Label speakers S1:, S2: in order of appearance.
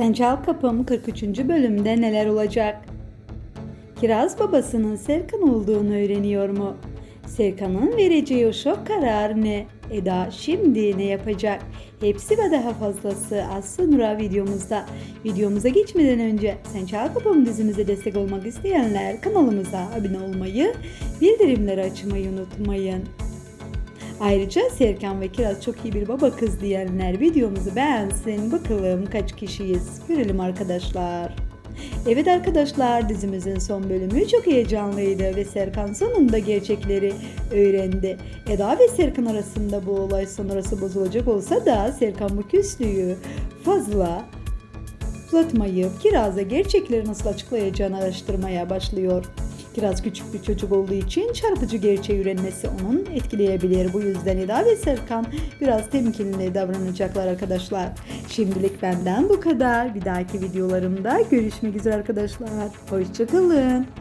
S1: Sen Çal Kapım 43. bölümde neler olacak? Kiraz babasının Serkan olduğunu öğreniyor mu? Serkan'ın vereceği o şok karar ne? Eda şimdi ne yapacak? Hepsi ve daha fazlası az sonra videomuzda. Videomuza geçmeden önce Sen Çal Kapım dizimize destek olmak isteyenler kanalımıza abone olmayı, bildirimleri açmayı unutmayın. Ayrıca Serkan ve Kiraz çok iyi bir baba kız diyenler videomuzu beğensin. Bakalım kaç kişiyiz? Görelim arkadaşlar. Evet arkadaşlar dizimizin son bölümü çok heyecanlıydı ve Serkan sonunda gerçekleri öğrendi. Eda ve Serkan arasında bu olay sonrası bozulacak olsa da Serkan bu küslüğü fazla uzatmayıp Kiraz'a gerçekleri nasıl açıklayacağını araştırmaya başlıyor. Kiraz küçük bir çocuk olduğu için çarpıcı gerçeği öğrenmesi onun etkileyebilir. Bu yüzden Eda ve Serkan biraz temkinli davranacaklar arkadaşlar. Şimdilik benden bu kadar. Bir dahaki videolarımda görüşmek üzere arkadaşlar. Hoşçakalın.